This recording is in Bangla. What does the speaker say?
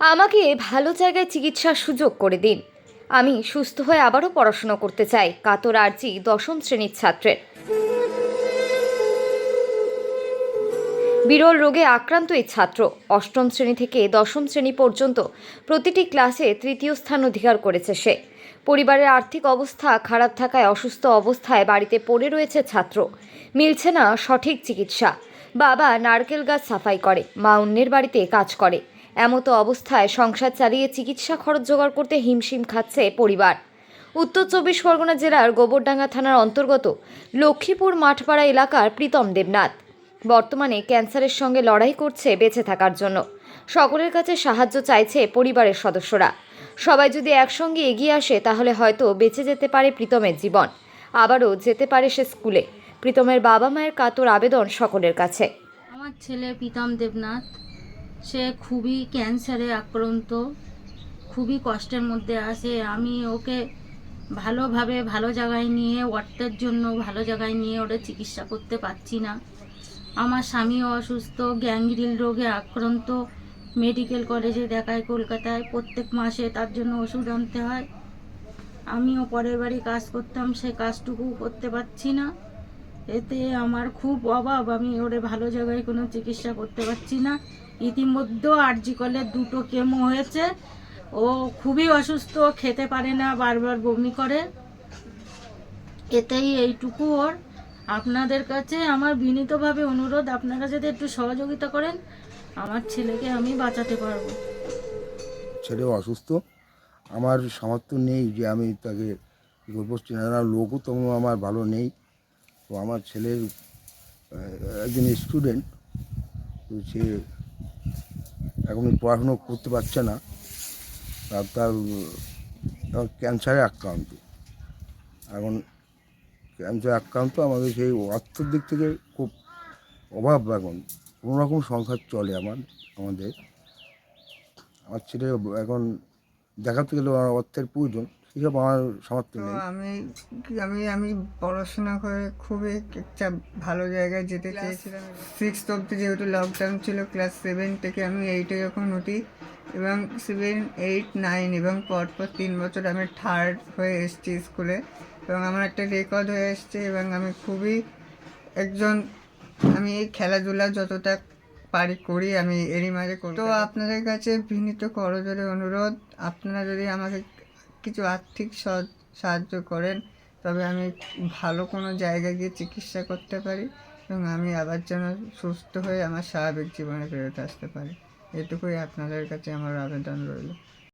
আমাকে ভালো জায়গায় চিকিৎসার সুযোগ করে দিন। আমি সুস্থ হয়ে আবারও পড়াশোনা করতে চাই, কাতর আর্জি দশম শ্রেণির ছাত্রের। বিরল রোগে আক্রান্ত এই ছাত্র, অষ্টম শ্রেণি থেকে দশম শ্রেণি পর্যন্ত প্রতিটি ক্লাসে তৃতীয় স্থান অধিকার করেছে সে। পরিবারের আর্থিক অবস্থা খারাপ থাকায় অসুস্থ অবস্থায় বাড়িতে পড়ে রয়েছে ছাত্র। মিলছে না সঠিক চিকিৎসা। বাবা নারকেল গাছ সাফাই করে, মা অন্যের বাড়িতে কাজ করে। এমতো অবস্থায় সংসার চালিয়ে চিকিৎসা খরচ জোগাড় করতে হিমশিম খাচ্ছে পরিবার। উত্তর চব্বিশ পরগনা জেলার গোবরডাঙ্গা থানার অন্তর্গত লক্ষ্মীপুর মাঠপাড়া এলাকার প্রীতম দেবনাথ। বর্তমানে ক্যান্সারের সঙ্গে লড়াই করছে বেঁচে থাকার জন্য। সকলের কাছে সাহায্য চাইছে পরিবারের সদস্যরা। সবাই যদি একসঙ্গে এগিয়ে আসে, তাহলে হয়তো বেঁচে যেতে পারে প্রীতমের জীবন। আবারও যেতে পারে সে স্কুলে। প্রীতমের বাবা মায়ের কাতর আবেদন সকলের কাছে। আমার ছেলে প্রীতম দেবনাথ। সে খুবই ক্যান্সারে আক্রান্ত, খুবই কষ্টের মধ্যে আছে। আমি ওকে ভালোভাবে ভালো জায়গায় নিয়ে অর্থের জন্য ভালো জায়গায় নিয়ে ওটা চিকিৎসা করতে পারছি না। আমার স্বামীও অসুস্থ গ্যাংগ্রিল রোগে আক্রান্ত। মেডিকেল কলেজে দেখায় কলকাতায়, প্রত্যেক মাসে তার জন্য ওষুধ আনতে হয়। আমিও পরের বাড়ি কাজ করতাম, সে কাজটুকু করতে পারছি না। এতে আমার খুব অভাব। আমি ওরে ভালো জায়গায় কোনো চিকিৎসা করতে পারছি না। ইতিমধ্যে আরজি কলের দুটো কেমো হয়েছে। ও খুবই অসুস্থ, খেতে পারে না, বারবার বমি করে। এতেই এইটুকু ওর। আপনাদের কাছে আমার বিনীতভাবে অনুরোধ, আপনারা যদি একটু সহযোগিতা করেন, আমার ছেলেকে আমি বাঁচাতে পারব। ছেলে অসুস্থ। আমার সামর্থ্য নেই যে আমি তাকে করব চেনা লোকও তো আমার ভালো নেই। তো আমার ছেলের একজন স্টুডেন্ট তো সে এখন পড়াশুনো করতে পারছে না। তার তার ক্যান্সারে আক্রান্ত। এখন ক্যান্সার আক্রান্ত, আমাদের সেই অর্থের দিক থেকে খুব অভাব এখন। কোনো রকম সংসার চলে আমার, আমাদের। আমার ছেলে এখন দেখাতে গেলে অর্থের প্রয়োজন। সেসব আমার সামর্থ্য নেই। আমি আমি আমি পড়াশোনা করে খুবই একটা ভালো জায়গায় যেতে চেয়েছিলাম। সিক্স অব্দি যেহেতু লকডাউন ছিল ক্লাস সেভেন থেকে আমি এইটে যখন উঠি এবং সেভেন এইট নাইন এবং পরপর তিন বছর আমি থার্ড হয়ে এসেছি স্কুলে এবং আমার একটা রেকর্ড হয়ে এসছে এবং আমি খুবই একজন আমি এই খেলাধুলা যতটা পারি করি আমি এরই মাঝে করি তো আপনাদের কাছে বিনীত করজোরে অনুরোধ আপনারা যদি আমাকে কিছু আর্থিক সাহায্য করেন, তবে আমি ভালো কোনো জায়গায় গিয়ে চিকিৎসা করতে পারি এবং আমি আবার যেন সুস্থ হয়ে আমার স্বাভাবিক জীবনে ফেরত আসতে পারি। এটুকুই আপনাদের কাছে আমার আবেদন রইল।